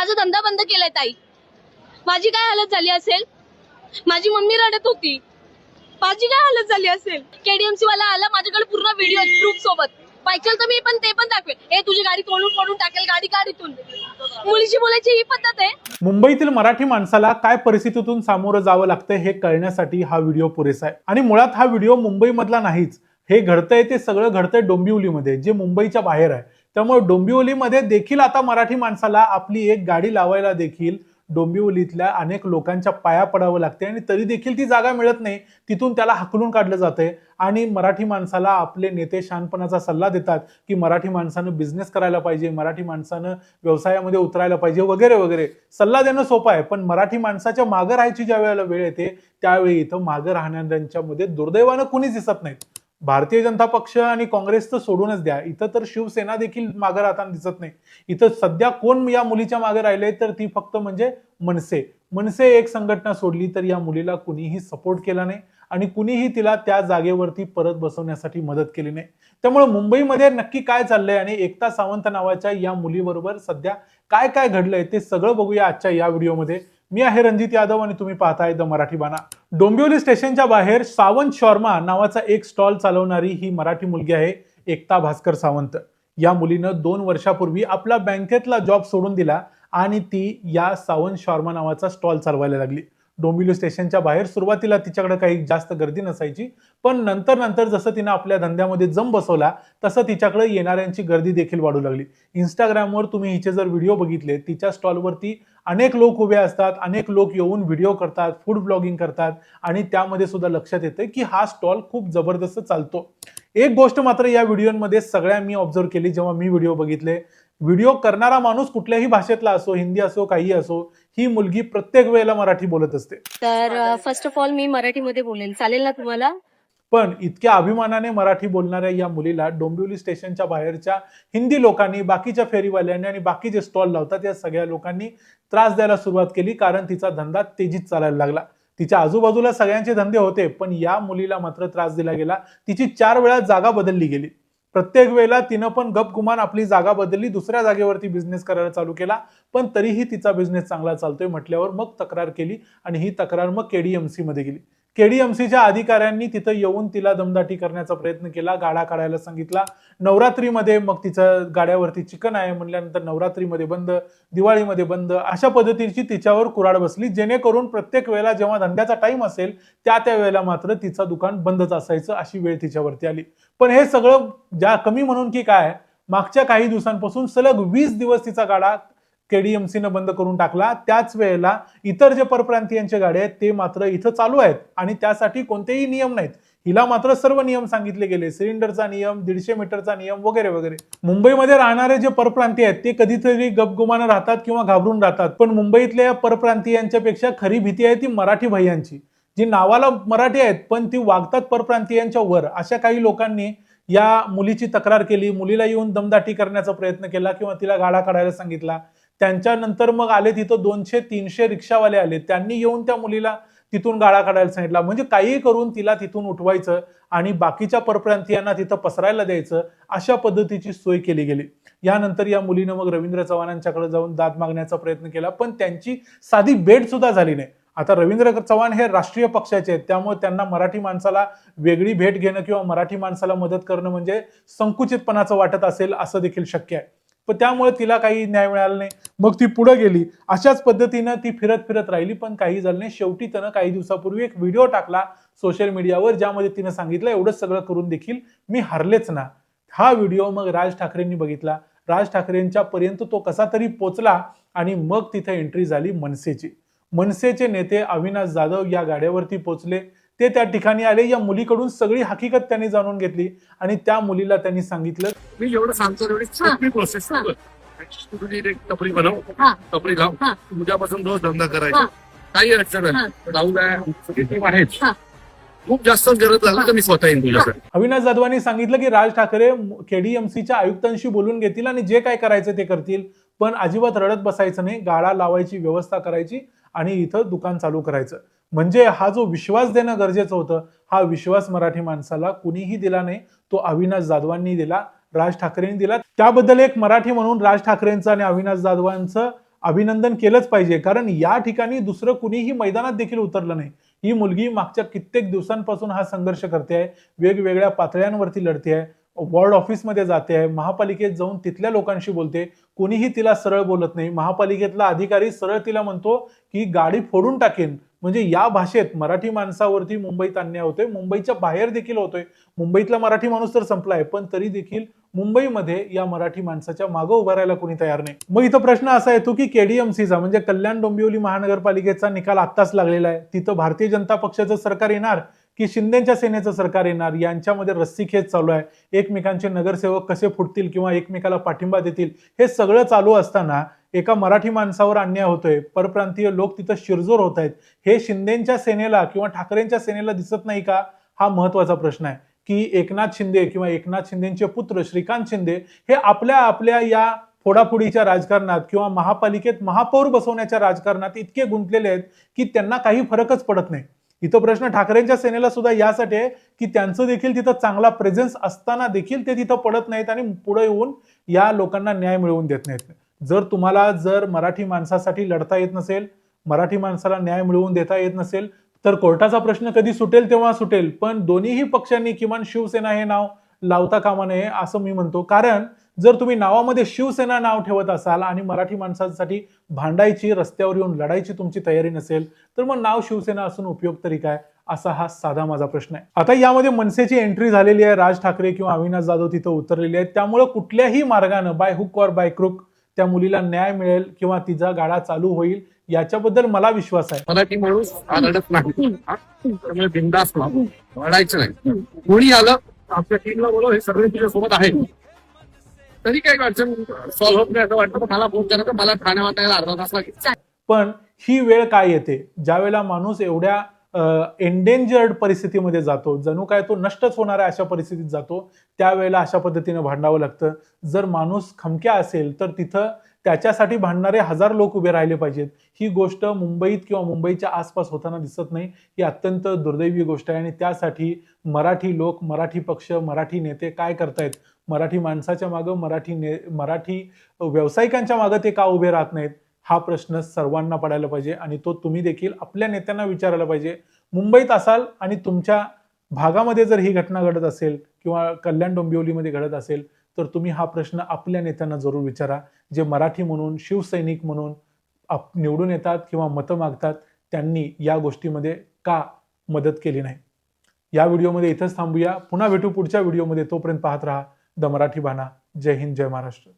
माझा धंदा बंद केलाय ताई. माझी काय हालत झाली असेल? माझी मम्मी रडत होती. माझी काय हालत झाली असेल? केडीएमसी वाला आला माझ्याकडे पूर्ण व्हिडिओ प्रूफ सोबत. पाहिजे तर मी पण ते पण दाखवेल. ए तुझी गाडी तोडून फोडून टाकेल गाडी काढीतून मुलीशी बोलायची ही पद्धत आहे. मुंबईतील मराठी माणसाला काय परिस्थितीतून सामोरं जावं लागतं हे कळण्यासाठी हा व्हिडिओ पुरेसा आहे. आणि मुळात हा व्हिडिओ मुंबईमधला नाहीच. हे घडतंय ते सगळं घडतंय डोंबिवलीमध्ये जे मुंबईच्या बाहेर आहे. त्यामुळे डोंबिवलीमध्ये देखील आता मराठी माणसाला आपली एक गाडी लावायला देखील डोंबिवलीतल्या अनेक लोकांच्या पाया पडावं लागते आणि तरी देखील ती जागा मिळत नाही. तिथून त्याला हाकलून काढलं जातंय आणि मराठी माणसाला आपले नेते शहाणपणाचा सल्ला देतात की मराठी माणसानं बिझनेस करायला पाहिजे मराठी माणसानं व्यवसायामध्ये उतरायला पाहिजे वगैरे वगैरे. सल्ला देणं सोपं आहे पण मराठी माणसाच्या मागं राहायची ज्या वेळेला वेळ येते त्यावेळी इथं मागं राहणाऱ्यांच्या मध्ये दुर्दैवानं कुणीच दिसत नाहीत. भारतीय जनता पक्ष आणि काँग्रेस तर सोडूनच द्या. इथं तर शिवसेना देखील मागे राहताना दिसत नाही. इथं सध्या कोण या मुलीच्या मागे राहिले तर ती फक्त म्हणजे मनसे. मनसे एक संघटना सोडली तर या मुलीला कुणीही सपोर्ट केला नाही आणि कुणीही तिला त्या जागेवरती परत बसवण्यासाठी मदत केली नाही. त्यामुळे मुंबईमध्ये नक्की काय चाललंय आणि एकता सावंत नावाच्या या मुलीबरोबर सध्या काय काय घडलंय ते सगळं बघूया आजच्या या व्हिडिओमध्ये. मी आहे रणजित यादव आणि तुम्ही पाहताय द मराठी बाणा. डोंबिवली स्टेशनच्या बाहेर सावंत शर्मा नावाचा एक स्टॉल चालवणारी ही मराठी मुलगी आहे एकता भास्कर सावंत. या मुलीनं दोन वर्षापूर्वी आपला बँकेतला जॉब सोडून दिला आणि ती या सावंत शर्मा नावाचा स्टॉल चालवायला लागली. डोंबिवली स्टेशनच्या बाहेर सुरुवातीला तिच्याकडे काही जास्त गर्दी नसायची पण नंतर नंतर जसं तिनं आपल्या धंद्यामध्ये जम बसवला तसं तिच्याकडे येणाऱ्यांची गर्दी देखील वाढू लागली. इंस्टाग्रामवर तुम्ही हिचे जर व्हिडिओ बघितले तिच्या स्टॉलवरती अनेक लोक उभे असतात अनेक लोक येऊन व्हिडिओ करतात फूड ब्लॉगिंग करतात आणि त्यामध्ये सुद्धा लक्षात येतं की हा स्टॉल खूप जबरदस्त चालतो. एक गोष्ट मात्र या व्हिडिओमध्ये सगळ्या मी ऑब्झर्व केली जेव्हा मी व्हिडिओ बघितले. व्हिडिओ करणारा माणूस कुठल्याही भाषेतला असो हिंदी असो काही असो ही मुलगी प्रत्येक वेळेला मराठी बोलत असते. तर फर्स्ट ऑफ ऑल मी मराठीमध्ये बोलेन. चालेल ना तुम्हाला? पण इतक्या अभिमानाने मराठी बोलणाऱ्या या मुलीला डोंबिवली स्टेशनच्या बाहेरच्या हिंदी लोकांनी बाकीच्या फेरीवाल्यांनी आणि बाकी जे स्टॉल लावतात या सगळ्या लोकांनी त्रास द्यायला सुरुवात केली कारण तिचा धंदा तेजीत चालायला लागला. तिच्या आजूबाजूला सगळ्यांचे धंदे होते पण या मुलीला मात्र त्रास दिला गेला. तिची चार वेळा जागा बदलली गेली. प्रत्येक वेळेला तिनं पण गपगुमान आपली जागा बदलली दुसऱ्या जागेवरती बिझनेस करायला चालू केला पण तरीही तिचा बिझनेस चांगला चालतोय म्हटल्यावर मग तक्रार केली आणि ही तक्रार मग केडीएमसी मध्ये गेली. केडीएमसीच्या अधिकाऱ्यांनी तिथं येऊन तिला दमदाटी करण्याचा प्रयत्न केला गाडा काढायला सांगितला. नवरात्रीमध्ये मग तिचं गाड्यावरती चिकन आहे म्हणल्यानंतर नवरात्रीमध्ये बंद दिवाळीमध्ये बंद अशा पद्धतीची तिच्यावर कुराड बसली. जेणेकरून प्रत्येक वेळेला जेव्हा धंद्याचा टाइम असेल त्या त्या वेळेला मात्र तिचं दुकान बंदच असायचं अशी वेळ तिच्यावरती आली. पण हे सगळं ज्या कमी म्हणून की काय मागच्या काही दिवसांपासून सलग वीस दिवस तिचा गाडा केडीएमसीनं बंद करून टाकला. त्याच वेळेला इतर जे परप्रांतीयांच्या गाड्या आहेत ते मात्र इथं चालू आहेत आणि त्यासाठी कोणतेही नियम नाहीत. हिला मात्र सर्व नियम सांगितले गेले. सिलेंडरचा नियम दीडशे मीटरचा नियम वगैरे वगैरे. मुंबईमध्ये राहणारे जे परप्रांतीय आहेत ते कधीतरी गपगुमानं राहतात किंवा घाबरून राहतात. पण मुंबईतल्या या परप्रांतीयांच्या पेक्षा खरी भीती आहे ती मराठी भैयांची. जी नावाला मराठी आहेत पण ती वागतात परप्रांतीयांच्या वर. अशा काही लोकांनी या मुलीची तक्रार केली. मुलीला येऊन दमदाटी करण्याचा प्रयत्न केला किंवा तिला गाडा काढायला सांगितला. त्यांच्यानंतर मग आले तिथं दोनशे तीनशे रिक्षावाले आले. त्यांनी येऊन त्या मुलीला तिथून गाळा काढायला सांगितला. म्हणजे काहीही करून तिला तिथून उठवायचं आणि बाकीच्या परप्रांतीयांना तिथं पसरायला द्यायचं अशा पद्धतीची सोय केली गेली. यानंतर या मुलीनं मग रवींद्र चव्हाणांच्याकडे जाऊन दाद मागण्याचा प्रयत्न केला पण त्यांची साधी भेट सुद्धा झाली नाही. आता रवींद्र चव्हाण हे राष्ट्रीय पक्षाचे आहेत त्यामुळे त्यांना मराठी माणसाला वेगळी भेट घेणं किंवा मराठी माणसाला मदत करणं म्हणजे संकुचितपणाचं वाटत असेल असं देखील शक्य आहे. पण त्यामुळे तिला काही न्याय मिळाला नाही. मग ती पुढे गेली. अशाच पद्धतीनं ती फिरत फिरत राहिली पण काही झालं नाही. शेवटी त्यानं काही दिवसापूर्वी एक व्हिडिओ टाकला सोशल मीडियावर ज्यामध्ये तिनं सांगितलं एवढं सगळं करून देखील मी हरलेच ना. हा व्हिडिओ मग राज ठाकरेंनी बघितला. राज ठाकरेंच्या पर्यंत तो कसा तरी पोचला आणि मग तिथे एंट्री झाली मनसेची. मनसेचे नेते अविनाश जाधव या गाड्यावरती पोचले. ते त्या ठिकाणी आले. या मुलीकडून सगळी हकीकत त्यांनी जाणून घेतली आणि त्या मुलीला त्यांनी सांगितलं मी जेवढं सांगतो तुझी एक टपरी बनव. हा. टपरी लाव. हा. उद्यापासून रोज धंदा हा. करायचा काही अडचण हा. नाही राहुल आहे आहेच. हा. खूप जास्त गरज लागली तर मी स्वतः येईन तुझ्याकडे. अविनाश जाधवांनी सांगितलं की राज ठाकरे केडीएमसीच्या आयुक्तांशी बोलून घेतील आणि जे काय करायचं ते करतील. पण अजिबात रडत बसायचं नाही. गाडा लावायची व्यवस्था करायची आणि इथं दुकान चालू करायचं. म्हणजे हा जो विश्वास देणं गरजेचं होतं हा विश्वास मराठी माणसाला कुणीही दिला नाही. तो अविनाश जाधवांनी दिला. राज ठाकरेंनी दिला. त्याबद्दल एक मराठी म्हणून राज ठाकरेंचं आणि अविनाश जाधवांचं अभिनंदन केलंच पाहिजे. कारण या ठिकाणी दुसरं कुणीही मैदानात देखील उतरलं नाही. ही मुलगी मागच्या कित्येक दिवसांपासून हा संघर्ष करते आहे. वेगवेगळ्या पातळ्यांवरती लढते आहे. वॉर्ड ऑफिसमध्ये जाते आहे महापालिकेत जाऊन तिथल्या लोकांशी बोलते. कोणीही तिला सरळ बोलत नाही. महापालिकेतला अधिकारी सरळ तिला म्हणतो की गाडी फोडून टाकेन. म्हणजे या भाषेत मराठी माणसावरती मुंबईत अन्याय होतोय. मुंबईच्या बाहेर देखील होतोय. मुंबईतला मराठी माणूस तर संपला आहे पण तरी देखील मुंबईमध्ये या मराठी माणसाच्या मागं उभं राहायला कोणी तयार नाही. मग इथं प्रश्न असा येतो की केडीएमसीचा म्हणजे कल्याण डोंबिवली महानगरपालिकेचा निकाल आत्ताच लागलेला आहे. तिथं भारतीय जनता पक्षाचं सरकार येणार की शिंदेच्या सेनेचं सरकार येणार यांच्यामध्ये रस्सीखेच चालू आहे. एकमेकांचे नगरसेवक कसे फुटतील किंवा एकमेकाला पाठिंबा देतील हे सगळं चालू असताना एका मराठी माणसावर अन्याय होतोय. परप्रांतीय लोक तिथं शिरजोर होत आहेत. हे शिंदेच्या सेनेला किंवा ठाकरेंच्या सेनेला दिसत नाही का? हा महत्त्वाचा प्रश्न आहे. की एकनाथ शिंदे किंवा एकनाथ शिंदेचे पुत्र श्रीकांत शिंदे हे आपल्या आपल्या या फोडाफोडीच्या राजकारणात किंवा महापालिकेत महापौर बसवण्याच्या राजकारणात इतके गुंतलेले आहेत की त्यांना काही फरकच पडत नाही. इथं प्रश्न ठाकरेंच्या सेनेला सुद्धा यासाठी आहे की त्यांचं देखील तिथं चांगला प्रेझेन्स असताना देखील ते तिथं पडत नाहीत आणि पुढे येऊन या लोकांना न्याय मिळवून देत नाहीत. जर तुम्हाला जर मराठी माणसासाठी लढता येत नसेल मराठी माणसाला न्याय मिळवून देता येत नसेल तर कोर्टाचा प्रश्न कधी सुटेल तेव्हा सुटेल. पण दोन्हीही पक्षांनी किमान शिवसेना हे नाव लावता कामा नये असं मी म्हणतो. कारण जर तुम्ही नावामध्ये शिवसेना नाव ठेवत असाल आणि मराठी माणसांसाठी भांडायची रस्त्यावर येऊन लढायची तुमची तयारी नसेल तर मग नाव शिवसेना असून उपयोग तरी काय? असा हा साधा माझा प्रश्न आहे. आता यामध्ये मनसेची एंट्री झालेली आहे राज ठाकरे किंवा अविनाश जाधव तिथं उतरलेले आहेत. त्यामुळे कुठल्याही मार्गानं by hook or by crook त्या मुलीला न्याय मिळेल किंवा तिचा गाडा चालू होईल याच्याबद्दल मला विश्वास आहे. मराठी माणूस रडत नाही. त्यामुळे बिंदास नाही. कोणी आलं? आपल्या टीमला बोलव हे सगळे तुझ्या सोबत आहे तरी काही अडचण सॉल्व्ह होत नाही असं वाटतं पण मला फोन करायचं मला ठाणे वाटायला अर्धा तास लागेल. पण ही वेळ काय येते? ज्यावेळेला माणूस एवढ्या एंडेंजर्ड परिस्थितीमध्ये जातो जणू काय तो नष्टच होणाऱ्या अशा परिस्थितीत जातो त्यावेळेला अशा पद्धतीने भांडावं लागतं. जर माणूस खमक्या असेल तर तिथं त्याच्यासाठी भांडणारे हजार लोक उभे राहिले पाहिजेत. ही गोष्ट मुंबईत किंवा मुंबईच्या आसपास होताना दिसत नाही. ही अत्यंत दुर्दैवी गोष्ट आहे आणि त्यासाठी मराठी लोक मराठी पक्ष मराठी नेते काय करतायत? मराठी माणसाच्या मागं मराठी ने मराठी व्यावसायिकांच्या मागं ते का उभे राहत नाहीत? हा प्रश्न सर्वांना पडायला पाहिजे आणि तो तुम्ही देखील आपल्या नेत्यांना विचारायला पाहिजे. मुंबईत असाल आणि तुमच्या भागामध्ये जर ही घटना घडत असेल किंवा कल्याण डोंबिवलीमध्ये घडत असेल तर तुम्ही हा प्रश्न आपल्या नेत्यांना जरूर विचारा. जे मराठी म्हणून शिवसैनिक म्हणून आप निवडून येतात किंवा मतं मागतात त्यांनी या गोष्टीमध्ये का मदत केली नाही? या व्हिडिओमध्ये इथंच थांबूया. पुन्हा भेटू पुढच्या व्हिडिओमध्ये. तोपर्यंत पाहत राहा. द मराठी बाणा जय हिंद जय महाराष्ट्र.